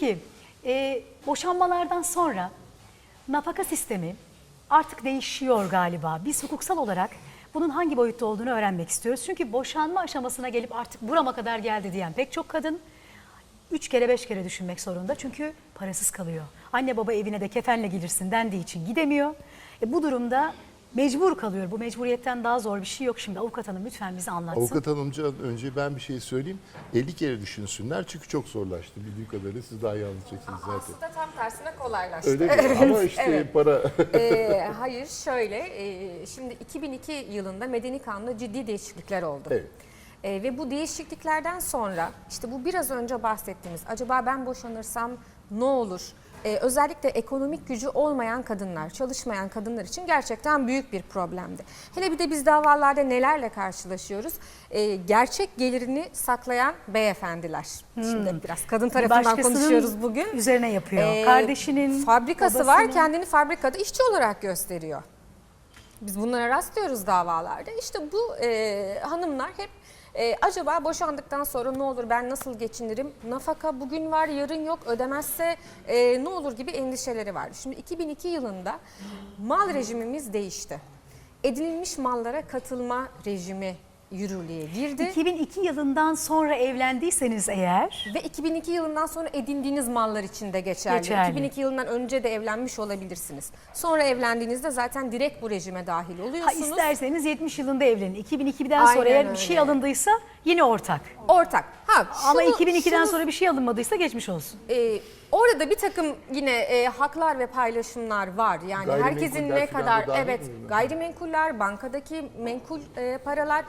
Peki e, boşanmalardan sonra nafaka sistemi artık değişiyor galiba. Biz hukuksal olarak bunun hangi boyutta olduğunu öğrenmek istiyoruz. Çünkü boşanma aşamasına gelip artık burama kadar geldi diyen pek çok kadın üç kere beş kere düşünmek zorunda. Çünkü parasız kalıyor. Anne baba evine de kefenle gelirsin dendiği için gidemiyor. E, bu durumda mecbur kalıyor. Bu mecburiyetten daha zor bir şey yok. Şimdi avukat hanım lütfen bize anlatsın. Avukat hanımcı önce ben bir şey söyleyeyim. 50 kere düşünsünler çünkü çok zorlaştı bildiğim kadarıyla. Siz daha iyi anlatacaksınız zaten. Aslında tam tersine kolaylaştı. Öyle mi? Ama işte Evet. para... Ee, hayır şöyle, e, şimdi 2002 yılında Medeni Kanun'da ciddi değişiklikler oldu. Evet. Ee, ve bu değişikliklerden sonra işte bu biraz önce bahsettiğimiz acaba ben boşanırsam ne olur? Ee, özellikle ekonomik gücü olmayan kadınlar, çalışmayan kadınlar için gerçekten büyük bir problemdi. Hele bir de biz davalarda nelerle karşılaşıyoruz? Ee, gerçek gelirini saklayan beyefendiler. Şimdi biraz kadın tarafından Başkasının konuşuyoruz bugün. üzerine yapıyor. Ee, Kardeşinin, fabrikası babasının. var kendini fabrikada işçi olarak gösteriyor. Biz bunlara rastlıyoruz davalarda. İşte bu e, hanımlar hep e, acaba boşandıktan sonra ne olur ben nasıl geçinirim? Nafaka bugün var yarın yok ödemezse e, ne olur gibi endişeleri var. Şimdi 2002 yılında mal rejimimiz değişti. Edinilmiş mallara katılma rejimi yürürlüğe girdi. 2002 yılından sonra evlendiyseniz eğer Ve 2002 yılından sonra edindiğiniz mallar için de geçerli. Geçerli. 2002 yılından önce de evlenmiş olabilirsiniz. Sonra evlendiğinizde zaten direkt bu rejime dahil ha oluyorsunuz. isterseniz 70 yılında evlenin. 2002'den sonra Aynen eğer bir şey öyle. alındıysa yine ortak. Ortak. Ha, Ama şunu- 2002'den şunu- sonra bir şey alınmadıysa geçmiş olsun. e, orada bir takım yine e, haklar ve paylaşımlar var. Yani herkesin ne kadar evet gayrimenkuller, bankadaki menkul e, paralar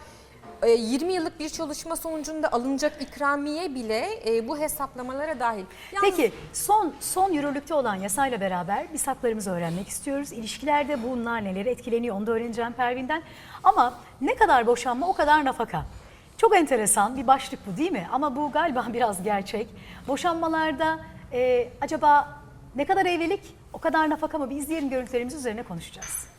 20 yıllık bir çalışma sonucunda alınacak ikramiye bile e, bu hesaplamalara dahil. Yalnız- Peki son son yürürlükte olan yasayla beraber biz haklarımızı öğrenmek istiyoruz. İlişkilerde bunlar neleri etkileniyor onu da öğreneceğim Pervin'den. Ama ne kadar boşanma o kadar nafaka. Çok enteresan bir başlık bu değil mi? Ama bu galiba biraz gerçek. Boşanmalarda e, acaba ne kadar evlilik o kadar nafaka mı? Bir izleyelim görüntülerimiz üzerine konuşacağız.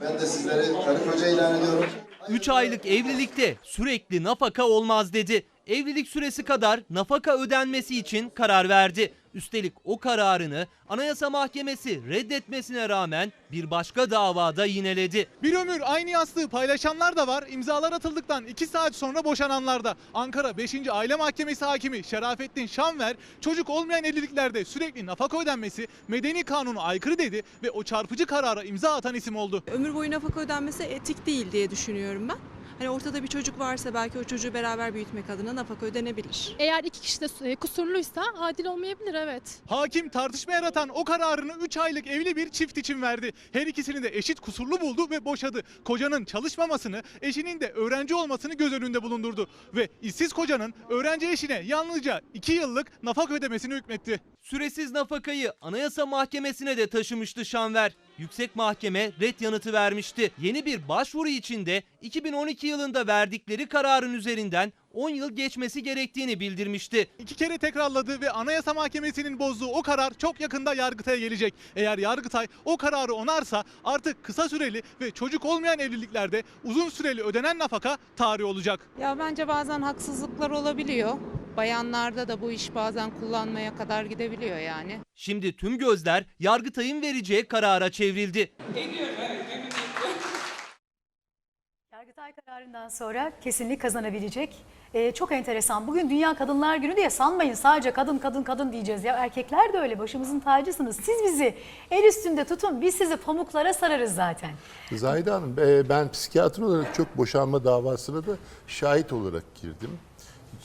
Ben de sizleri karı koca ilan ediyorum. 3 aylık evlilikte sürekli nafaka olmaz dedi. Evlilik süresi kadar nafaka ödenmesi için karar verdi. Üstelik o kararını Anayasa Mahkemesi reddetmesine rağmen bir başka davada yineledi. Bir ömür aynı yastığı paylaşanlar da var. İmzalar atıldıktan 2 saat sonra boşananlar da. Ankara 5. Aile Mahkemesi hakimi Şerafettin Şanver çocuk olmayan evliliklerde sürekli nafaka ödenmesi medeni kanuna aykırı dedi ve o çarpıcı karara imza atan isim oldu. ömür boyu nafaka ödenmesi etik değil diye düşünüyorum ben. Hani ortada bir çocuk varsa belki o çocuğu beraber büyütmek adına nafaka ödenebilir. Eğer iki kişi de e, kusurluysa adil olmayabilir evet. Hakim tartışma yaratan o kararını 3 aylık evli bir çift için verdi. Her ikisini de eşit kusurlu buldu ve boşadı. Kocanın çalışmamasını, eşinin de öğrenci olmasını göz önünde bulundurdu. Ve işsiz kocanın öğrenci eşine yalnızca 2 yıllık nafaka ödemesini hükmetti. Süresiz nafakayı Anayasa Mahkemesi'ne de taşımıştı Şanver. Yüksek Mahkeme red yanıtı vermişti. Yeni bir başvuru için de 2012 yılında verdikleri kararın üzerinden 10 yıl geçmesi gerektiğini bildirmişti. İki kere tekrarladı ve Anayasa Mahkemesi'nin bozduğu o karar çok yakında Yargıtay'a gelecek. Eğer Yargıtay o kararı onarsa artık kısa süreli ve çocuk olmayan evliliklerde uzun süreli ödenen nafaka tarih olacak. Ya bence bazen haksızlıklar olabiliyor. Bayanlarda da bu iş bazen kullanmaya kadar gidebiliyor yani. Şimdi tüm gözler Yargıtay'ın vereceği karara çevrildi. Yargıtay kararından sonra kesinlik kazanabilecek. Ee, çok enteresan. Bugün Dünya Kadınlar Günü diye sanmayın sadece kadın kadın kadın diyeceğiz. Ya erkekler de öyle başımızın tacısınız. Siz bizi el üstünde tutun biz sizi pamuklara sararız zaten. Zahide Hanım e, ben psikiyatr olarak çok boşanma davasına da şahit olarak girdim.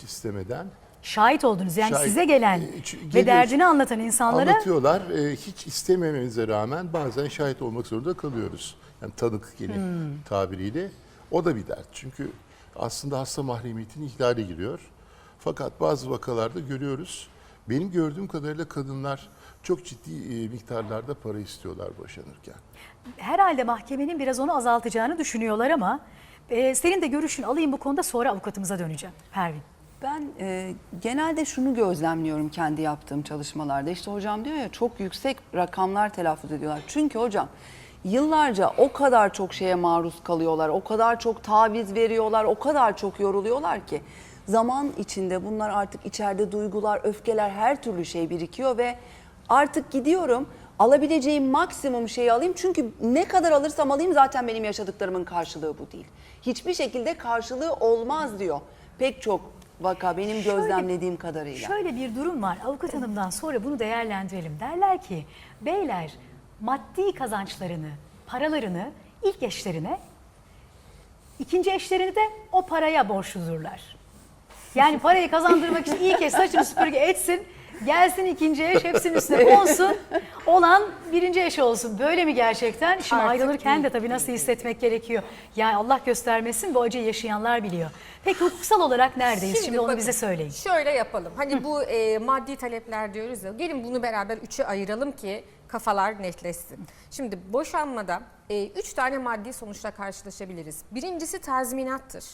İstemeden. Şahit oldunuz yani Şahit. size gelen E, ç- ve derdini anlatan insanlara Anlatıyorlar. e, hiç istemememize rağmen bazen şahit olmak zorunda kalıyoruz. Yani tanık yeni Hmm. tabiriyle. O da bir dert. Çünkü aslında hasta mahremiyetinin ihlale giriyor. Fakat bazı vakalarda görüyoruz. Benim gördüğüm kadarıyla kadınlar çok ciddi e, miktarlarda para istiyorlar boşanırken. herhalde mahkemenin biraz onu azaltacağını düşünüyorlar ama e, senin de görüşün alayım bu konuda sonra avukatımıza döneceğim. Pervin. Ben e, genelde şunu gözlemliyorum kendi yaptığım çalışmalarda. İşte hocam diyor ya çok yüksek rakamlar telaffuz ediyorlar. Çünkü hocam yıllarca o kadar çok şeye maruz kalıyorlar, o kadar çok taviz veriyorlar, o kadar çok yoruluyorlar ki zaman içinde bunlar artık içeride duygular, öfkeler her türlü şey birikiyor ve artık gidiyorum alabileceğim maksimum şeyi alayım. Çünkü ne kadar alırsam alayım zaten benim yaşadıklarımın karşılığı bu değil. Hiçbir şekilde karşılığı olmaz diyor pek çok vaka benim Şöyle- gözlemlediğim kadarıyla. Şöyle bir durum var. Avukat hanımdan sonra bunu değerlendirelim. Derler ki beyler maddi kazançlarını, paralarını ilk eşlerine, ikinci eşlerini de o paraya borçludurlar. Yani parayı kazandırmak için ilk eş saçını süpürge etsin, gelsin ikinci eş hepsinin üstüne konsun, olan birinci eş olsun. Böyle mi gerçekten? Şimdi Artık ayrılırken de tabii nasıl hissetmek gerekiyor. Yani Allah göstermesin bu acıyı yaşayanlar biliyor. Peki hukuksal olarak neredeyiz? Şimdi, onu bakın, bize söyleyin. Şöyle yapalım. Hani bu e, maddi talepler diyoruz ya. Gelin bunu beraber üçe ayıralım ki kafalar netleşsin. Şimdi boşanmada e, üç tane maddi sonuçla karşılaşabiliriz. Birincisi tazminattır.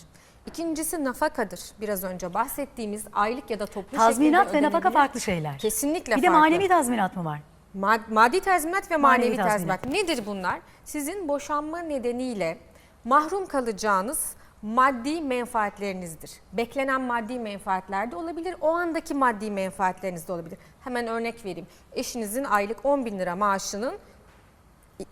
İkincisi nafakadır. Biraz önce bahsettiğimiz aylık ya da toplu Tazminat şekilde ve nafaka ödenebilir. farklı şeyler. Kesinlikle Bir de farklı. manevi tazminat mı var? Mad- maddi tazminat ve Manevi manevi, tazminat. tazminat. Nedir bunlar? Sizin boşanma nedeniyle mahrum kalacağınız maddi menfaatlerinizdir. Beklenen maddi menfaatler de olabilir, o andaki maddi menfaatleriniz de olabilir. Hemen örnek vereyim. Eşinizin aylık 10 bin lira maaşının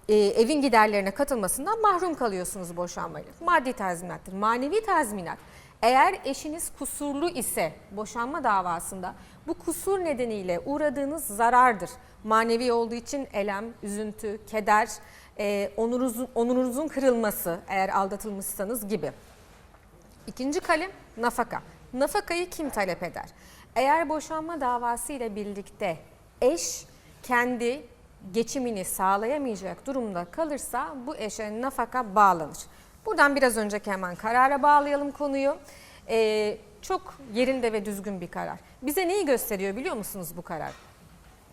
e, evin giderlerine katılmasından mahrum kalıyorsunuz boşanmayla. Maddi tazminattır. Manevi tazminat. Eğer eşiniz kusurlu ise boşanma davasında bu kusur nedeniyle uğradığınız zarardır. Manevi olduğu için elem, üzüntü, keder, e, onurunuzun, onurunuzun kırılması eğer aldatılmışsanız gibi. İkinci kalem nafaka. Nafakayı kim talep eder? Eğer boşanma davası ile birlikte eş kendi geçimini sağlayamayacak durumda kalırsa bu eşe nafaka bağlanır. Buradan biraz önceki hemen karara bağlayalım konuyu. Ee, çok yerinde ve düzgün bir karar. Bize neyi gösteriyor biliyor musunuz bu karar?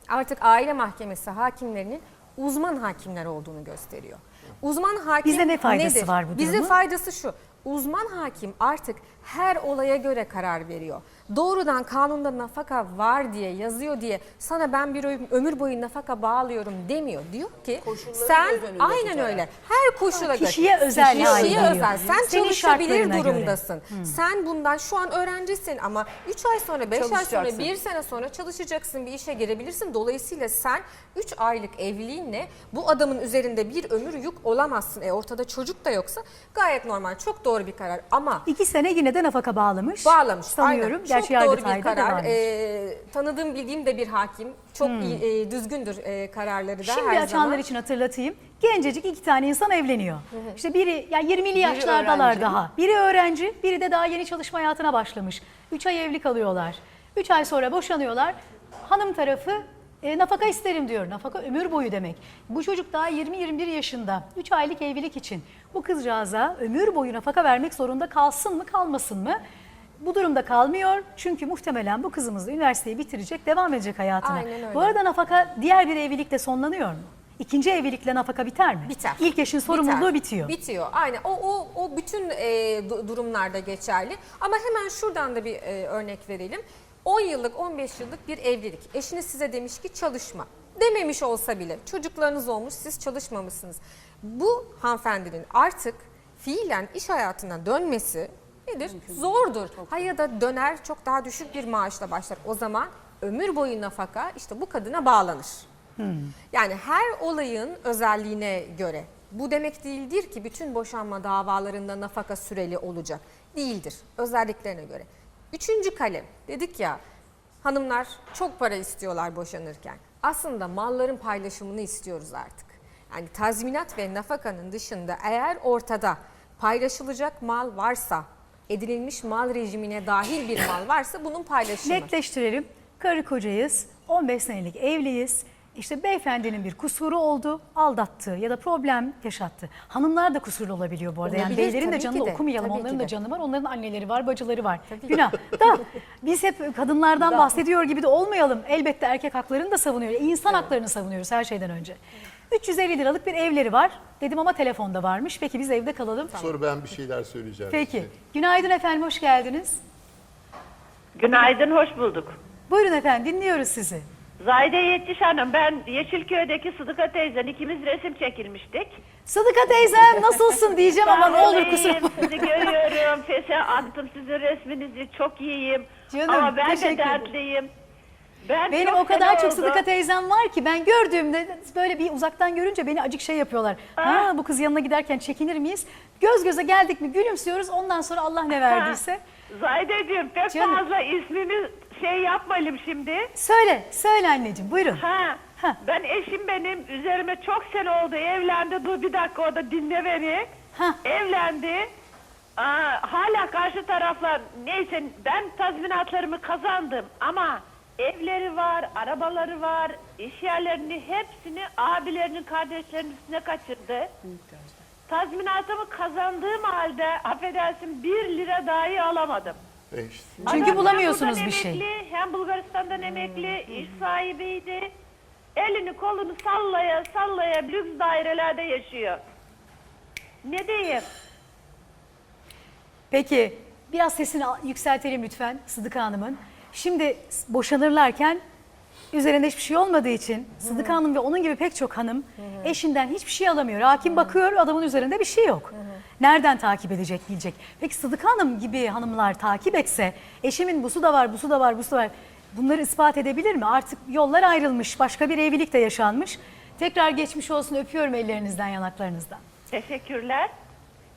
Artık aile mahkemesi hakimlerinin uzman hakimler olduğunu gösteriyor. Uzman hakim Bize ne faydası nedir? var bu Bize durumun? faydası şu. Uzman hakim artık her olaya göre karar veriyor. Doğrudan kanunda nafaka var diye yazıyor diye sana ben bir ömür boyu nafaka bağlıyorum demiyor. Diyor ki Koşulları sen aynen tutarak. öyle. Her koşula göre. Kişiye özel Kişiye geliyor. özel. Sen Senin çalışabilir durumdasın. Sen bundan şu an öğrencisin ama 3 ay sonra, 5 ay sonra, Çalışacaksın. 1 sene sonra çalışacaksın, bir işe girebilirsin. Dolayısıyla sen 3 aylık evliliğinle bu adamın üzerinde bir ömür yük olamazsın. E ortada çocuk da yoksa gayet normal. Çok doğru bir karar ama İki sene yine de nafaka bağlamış. bağlamış. Sanıyorum. Aynen. Gerçi Çok doğru bir karar. Ee, tanıdığım, bildiğim de bir hakim. Çok iyi, e, düzgündür e, kararları da Şimdi her açanlar zaman. için hatırlatayım. Gencecik iki tane insan evleniyor. İşte biri yani 20'li yaşlardalar öğrenci. daha. Biri öğrenci, biri de daha yeni çalışma hayatına başlamış. 3 ay evli kalıyorlar. 3 ay sonra boşanıyorlar. Hanım tarafı e, nafaka isterim diyor. Nafaka ömür boyu demek. Bu çocuk daha 20-21 yaşında. 3 aylık evlilik için bu kızcağıza ömür boyu nafaka vermek zorunda kalsın mı kalmasın mı? Bu durumda kalmıyor çünkü muhtemelen bu kızımız da üniversiteyi bitirecek, devam edecek hayatına. Aynen öyle. Bu arada nafaka diğer bir evlilikle sonlanıyor mu? İkinci evlilikle nafaka biter mi? Biter. İlk eşin sorumluluğu Biter. bitiyor. Bitiyor. Aynen. O o o bütün e, du- durumlarda geçerli. Ama hemen şuradan da bir e, örnek verelim. 10 yıllık, 15 yıllık bir evlilik. Eşiniz size demiş ki çalışma. Dememiş olsa bile çocuklarınız olmuş, siz çalışmamışsınız. Bu hanımefendinin artık fiilen iş hayatına dönmesi nedir? Zordur. Ha ya da döner çok daha düşük bir maaşla başlar. O zaman ömür boyu nafaka işte bu kadına bağlanır. Yani her olayın özelliğine göre. Bu demek değildir ki bütün boşanma davalarında nafaka süreli olacak. Değildir. Özelliklerine göre. Üçüncü kalem. Dedik ya hanımlar çok para istiyorlar boşanırken. Aslında malların paylaşımını istiyoruz artık. Yani tazminat ve nafakanın dışında eğer ortada paylaşılacak mal varsa, edinilmiş mal rejimine dahil bir mal varsa bunun paylaşımı. Netleştirelim. Karı kocayız, 15 senelik evliyiz. İşte beyefendinin bir kusuru oldu, aldattı ya da problem yaşattı. Hanımlar da kusurlu olabiliyor bu arada. Yani Olabilir, beylerin de tabii canını ki de, okumayalım. tabii Onların da de. canı var, onların anneleri var, bacıları var. Günah. Da biz hep kadınlardan bahsediyor gibi de olmayalım. Elbette erkek haklarını da savunuyoruz. İnsan haklarını savunuyoruz her şeyden önce. 350 liralık bir evleri var. Dedim ama telefonda varmış. Peki biz evde kalalım. Sonra ben bir şeyler söyleyeceğim Peki. size. Günaydın efendim, hoş geldiniz. Günaydın, hoş bulduk. Buyurun efendim, dinliyoruz sizi. Zayde Yetiş Hanım ben Yeşilköy'deki Sıdıka teyzen ikimiz resim çekilmiştik. Sıdıka teyzem nasılsın diyeceğim ama ne olur kusura bakma. Sizi görüyorum. Fese attım sizin resminizi. Çok iyiyim. Canım, Ama ben teşekkür de ederim. dertliyim. Ben Benim o kadar çok oldu. Sıdıka teyzem var ki ben gördüğümde böyle bir uzaktan görünce beni acık şey yapıyorlar. Ha bu kız yanına giderken çekinir miyiz? Göz göze geldik mi gülümsüyoruz ondan sonra Allah ne verdiyse. Zahideciğim pek Canım. fazla ismimi şey yapmayalım şimdi. Söyle, söyle anneciğim buyurun. Ha, Ha. ben eşim benim üzerime çok sene oldu evlendi. Dur bir dakika orada dinle beni. Ha. Evlendi. Aa, hala karşı taraflar neyse ben tazminatlarımı kazandım ama evleri var, arabaları var, iş yerlerini hepsini abilerinin kardeşlerinin üstüne kaçırdı. Tazminatımı kazandığım halde affedersin bir lira dahi alamadım. İşte. Çünkü Adam bulamıyorsunuz hem bir şey. Emekli, hem Bulgaristan'dan emekli, iş sahibiydi. Elini kolunu sallaya sallaya lüks dairelerde yaşıyor. Ne diyeyim? Peki biraz sesini al- yükseltelim lütfen Sıdıka Hanım'ın. Şimdi boşanırlarken üzerinde hiçbir şey olmadığı için Sıdıka Hanım ve onun gibi pek çok hanım eşinden hiçbir şey alamıyor. Hakim bakıyor adamın üzerinde bir şey yok. Nereden takip edecek bilecek. Peki Sıdıka Hanım gibi hanımlar takip etse eşimin busu da var busu da var busu da var. Bunları ispat edebilir mi? Artık yollar ayrılmış başka bir evlilik de yaşanmış. Tekrar geçmiş olsun öpüyorum ellerinizden yanaklarınızdan. Teşekkürler.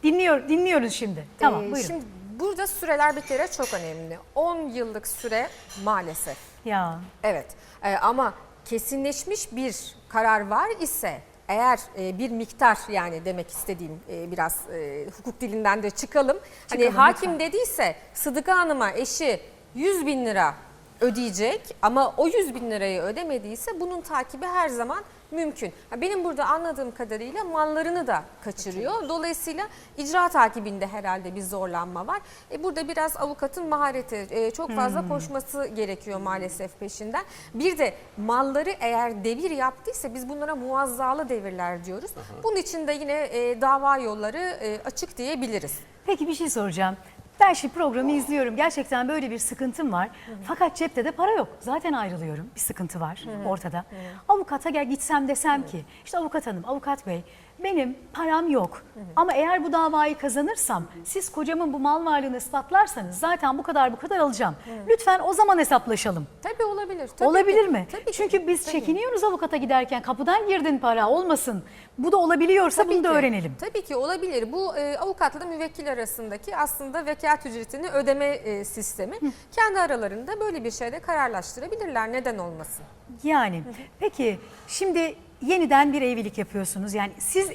Dinliyor, dinliyoruz şimdi. Tamam Ee, buyurun. Şimdi burada süreler bir kere çok önemli. 10 yıllık süre maalesef. Ya Evet Ee, ama kesinleşmiş bir karar var ise eğer e, bir miktar yani demek istediğim e, biraz e, hukuk dilinden de çıkalım. hani Çıkalım, hakim lütfen. dediyse Sıdıka Hanım'a eşi 100 bin lira ödeyecek ama o 100 bin lirayı ödemediyse bunun takibi her zaman mümkün. Benim burada anladığım kadarıyla mallarını da kaçırıyor. Dolayısıyla icra takibinde herhalde bir zorlanma var. E, burada biraz avukatın mahareti e, çok fazla koşması gerekiyor maalesef peşinden. Bir de malları eğer devir yaptıysa biz bunlara muazzalı devirler diyoruz. Bunun için de yine e, dava yolları e, açık diyebiliriz. Peki bir şey soracağım. Ben şimdi programı izliyorum. Gerçekten böyle bir sıkıntım var. Fakat cepte de para yok. Zaten ayrılıyorum. Bir sıkıntı var ortada. Avukata gel gitsem desem ki işte avukat hanım, avukat bey benim param yok. Ama eğer bu davayı kazanırsam siz kocamın bu mal varlığını ispatlarsanız zaten bu kadar bu kadar alacağım. Lütfen o zaman hesaplaşalım. Tabii olabilir. Tabii olabilir ki. mi? Tabii ki. Çünkü biz Tabii. çekiniyoruz avukata giderken kapıdan girdin para olmasın. Bu da olabiliyorsa Tabii bunu da ki. öğrenelim. Tabii ki olabilir. Bu e, avukatla müvekkil arasındaki aslında vekalet ücretini ödeme e, sistemi. Kendi aralarında böyle bir şeyde kararlaştırabilirler. Neden olmasın? Yani peki şimdi yeniden bir evlilik yapıyorsunuz. Yani siz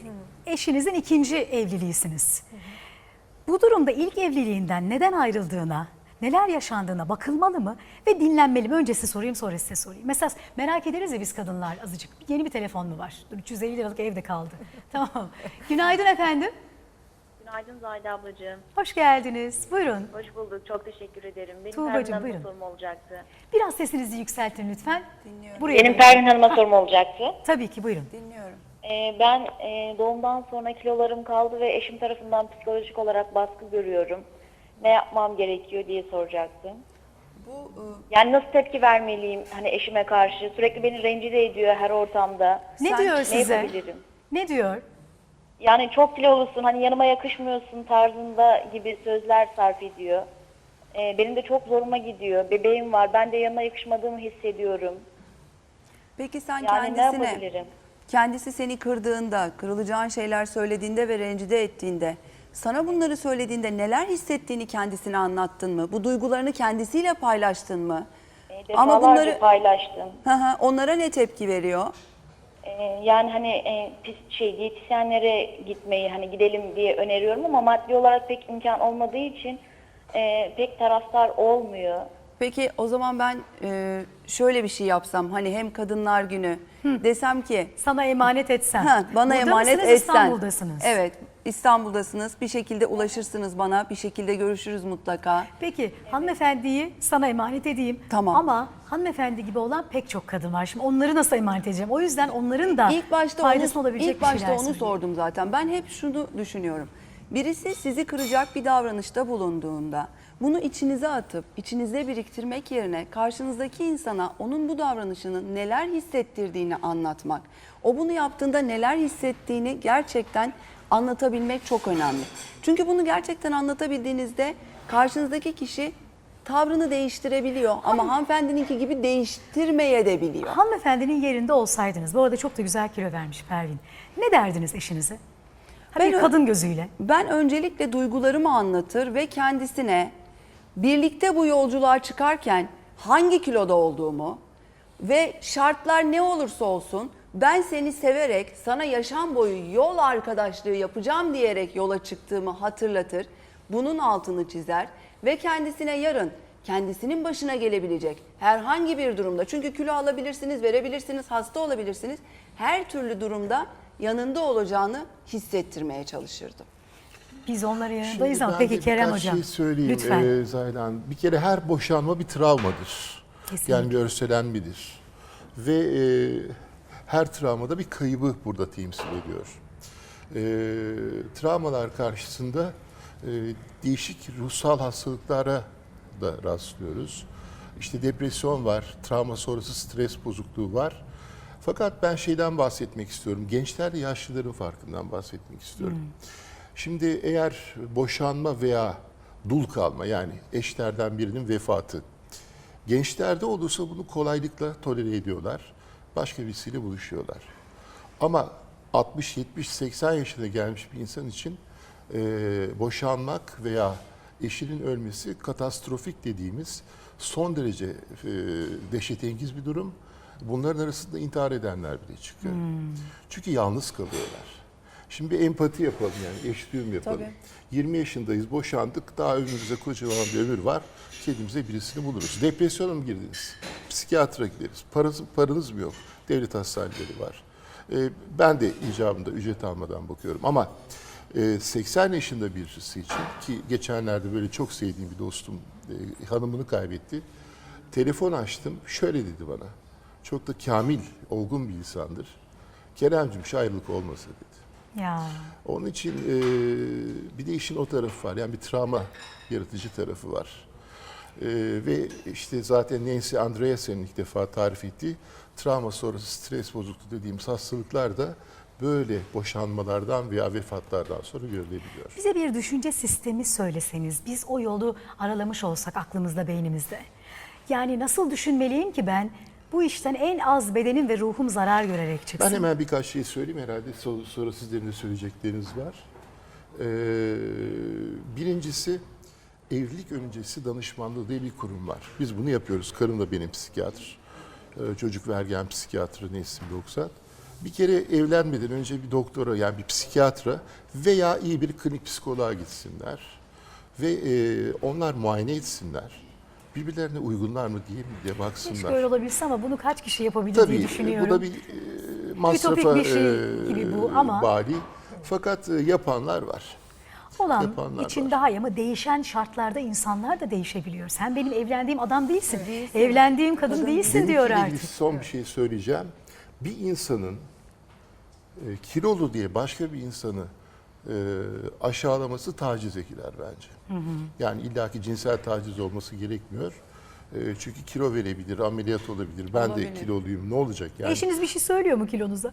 eşinizin ikinci evliliğisiniz. Bu durumda ilk evliliğinden neden ayrıldığına, neler yaşandığına bakılmalı mı ve dinlenmeli mi? Önce size sorayım sonra size sorayım. Mesela merak ederiz ya biz kadınlar azıcık. Yeni bir telefon mu var? Dur, 350 liralık evde kaldı. tamam. Günaydın efendim. Günaydın Zahide ablacığım. Hoş geldiniz. Buyurun. Hoş bulduk. Çok teşekkür ederim. Benim Tuğbacığım, Pervin Hanım'a buyurun. sorum olacaktı. Biraz sesinizi yükseltin lütfen. Buraya Benim. Pervin Hanım'a sorum olacaktı. Tabii ki buyurun. Dinliyorum. Ee, ben e, doğumdan sonra kilolarım kaldı ve eşim tarafından psikolojik olarak baskı görüyorum. Ne yapmam gerekiyor diye soracaktım. Bu e, Yani nasıl tepki vermeliyim hani eşime karşı? Sürekli beni rencide ediyor her ortamda. Ne Sen- diyor Ne size? yapabilirim? Ne diyor? Yani çok kilolusun, hani yanıma yakışmıyorsun tarzında gibi sözler sarf ediyor. Ee, benim de çok zoruma gidiyor. Bebeğim var, ben de yanına yakışmadığımı hissediyorum. peki sen Yani ne kendisine kendisi seni kırdığında, kırılacağın şeyler söylediğinde ve rencide ettiğinde sana bunları söylediğinde neler hissettiğini kendisine anlattın mı? Bu duygularını kendisiyle paylaştın mı? Ee, Ama bunları paylaştım. Hı hı, onlara ne tepki veriyor? Ee, yani hani e, pis- şey diyetisyenlere gitmeyi hani gidelim diye öneriyorum ama maddi olarak pek imkan olmadığı için e, pek taraftar olmuyor. Peki o zaman ben e, şöyle bir şey yapsam hani hem kadınlar günü desem ki Sana emanet etsem. Ha, bana Burada emanet mısınız, etsen. İstanbul'dasınız. Evet, İstanbul'dasınız. Bir şekilde ulaşırsınız bana. Bir şekilde görüşürüz mutlaka. Peki hanımefendiyi sana emanet edeyim. Tamam. Ama hanımefendi gibi olan pek çok kadın var. Şimdi onları nasıl emanet edeceğim? O yüzden onların da İlk başta faydasına onu, olabilecek ilk başta onu söyleyeyim. sordum zaten. Ben hep şunu düşünüyorum. Birisi sizi kıracak bir davranışta bulunduğunda bunu içinize atıp içinize biriktirmek yerine karşınızdaki insana onun bu davranışının neler hissettirdiğini anlatmak, o bunu yaptığında neler hissettiğini gerçekten anlatabilmek çok önemli. Çünkü bunu gerçekten anlatabildiğinizde karşınızdaki kişi tavrını değiştirebiliyor ama hanımefendininki gibi değiştirmeye de biliyor. Hanımefendinin yerinde olsaydınız, bu arada çok da güzel kilo vermiş Pervin. Ne derdiniz eşinize? Ha, Ben kadın gözüyle. Ben öncelikle duygularımı anlatır ve kendisine birlikte bu yolculuğa çıkarken hangi kiloda olduğumu ve şartlar ne olursa olsun ben seni severek sana yaşam boyu yol arkadaşlığı yapacağım diyerek yola çıktığımı hatırlatır. Bunun altını çizer ve kendisine yarın kendisinin başına gelebilecek herhangi bir durumda çünkü kilo alabilirsiniz, verebilirsiniz, hasta olabilirsiniz. Her türlü durumda yanında olacağını hissettirmeye çalışırdım. Biz onların yanındayız ama peki Kerem birkaç Hocam. şey söyleyeyim lütfen. e, Zaylan. Bir kere her boşanma bir travmadır. Kesinlikle. Yani bir örselenmedir. Ve e, her travmada bir kaybı burada temsil ediyor. E, travmalar karşısında e, değişik ruhsal hastalıklara da rastlıyoruz. İşte depresyon var, travma sonrası stres bozukluğu var. Fakat ben şeyden bahsetmek istiyorum. Gençler yaşlıların farkından bahsetmek istiyorum. Şimdi eğer boşanma veya dul kalma yani eşlerden birinin vefatı gençlerde olursa bunu kolaylıkla tolere ediyorlar. Başka birisiyle buluşuyorlar. Ama 60, 70, 80 yaşına gelmiş bir insan için e, boşanmak veya eşinin ölmesi katastrofik dediğimiz son derece e, dehşetengiz bir durum. Bunların arasında intihar edenler bile çıkıyor. Çünkü yalnız kalıyorlar. Şimdi bir empati yapalım yani eş düğüm yapalım. Tabii. 20 yaşındayız, boşandık, daha önümüzde kocaman bir ömür var. Kendimize birisini buluruz. Depresyona mı girdiniz? Psikiyatra gideriz. Paranız, paranız mı yok? Devlet hastaneleri var. Ee, ben de icabında ücret almadan bakıyorum ama e, 80 yaşında birisi için ki geçenlerde böyle çok sevdiğim bir dostum e, hanımını kaybetti. Telefon açtım, şöyle dedi bana. Çok da kamil, olgun bir insandır. Keremcim şu ayrılık olmasa dedi. Ya Onun için e, bir de işin o tarafı var. Yani bir travma yaratıcı tarafı var. E, ve işte zaten Nancy Andreasen'in ilk defa tarif ettiği travma sonrası stres bozukluğu dediğimiz hastalıklar da böyle boşanmalardan veya vefatlardan sonra görülebiliyor. bize bir düşünce sistemi söyleseniz, biz o yolu aralamış olsak aklımızda, beynimizde. Yani nasıl düşünmeliyim ki ben bu işten en az bedenim ve ruhum zarar görerek çıksın? Ben hemen birkaç şey söyleyeyim herhalde so- sonra sizlerin de söyleyecekleriniz var. Ee, birincisi evlilik öncesi danışmanlığı diye bir kurum var. Biz bunu yapıyoruz. Karım da benim psikiyatr. Ee, çocuk vergen psikiyatrı Nesim 90. Bir kere evlenmeden önce bir doktora yani bir psikiyatra veya iyi bir klinik psikoloğa gitsinler. Ve e, onlar muayene etsinler. Birbirlerine uygunlar mı değil mi diye baksınlar. Keşke öyle olabilse ama bunu kaç kişi yapabilir Tabii diye düşünüyorum. bu da bir e, masrafa bir şey e, gibi bu ama- bari. Fakat e, yapanlar var. Olan yapanlar için var. daha iyi ama değişen şartlarda insanlar da değişebiliyor. Sen benim evlendiğim adam değilsin. Evlendiğim kadın değilsin Benimkiyle diyor artık. son bir şey söyleyeceğim. Bir insanın e, kilolu diye başka bir insanı aşağılaması tacize girer bence. Yani illaki cinsel taciz olması gerekmiyor. E, çünkü kilo verebilir, ameliyat olabilir. Ben de kiloluyum. Ne olacak yani? Eşiniz bir şey söylüyor mu kilonuza?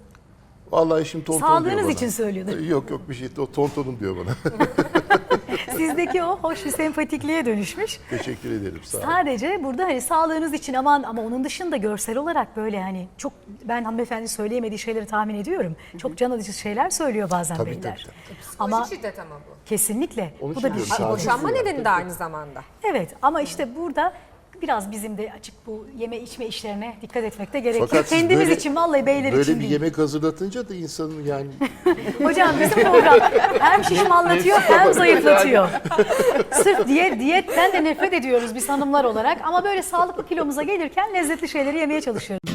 Vallahi eşim tonton diyor Sağlığınız bana. için söylüyordur. E, Yok yok bir şey. O tontonum diyor bana. Sizdeki o hoş bir sempatikliğe dönüşmüş. Teşekkür ederim. Sağ olun. Sadece burada hani sağlığınız için aman ama onun dışında görsel olarak böyle hani çok ben hanımefendi söyleyemediği şeyleri tahmin ediyorum. Çok can alıcı şeyler söylüyor bazen Tabii, beyler. tabii, Ama Psikolojik şiddet ama bu. kesinlikle Onun bu için da bir diyorum, şey. Boşanma Tabii, nedeni de aynı zamanda. Evet ama işte burada biraz bizim de açık bu yeme içme işlerine dikkat etmekte gerekiyor. Fakat siz Kendimiz böyle- için vallahi beyler Böyle için bir değil. yemek hazırlatınca da insanın yani Hocam bizim program hem şişmanlatıyor hem zayıflatıyor. Sırf diyet, diyetten de nefret ediyoruz biz hanımlar olarak ama böyle sağlıklı kilomuza gelirken lezzetli şeyleri yemeye çalışıyoruz.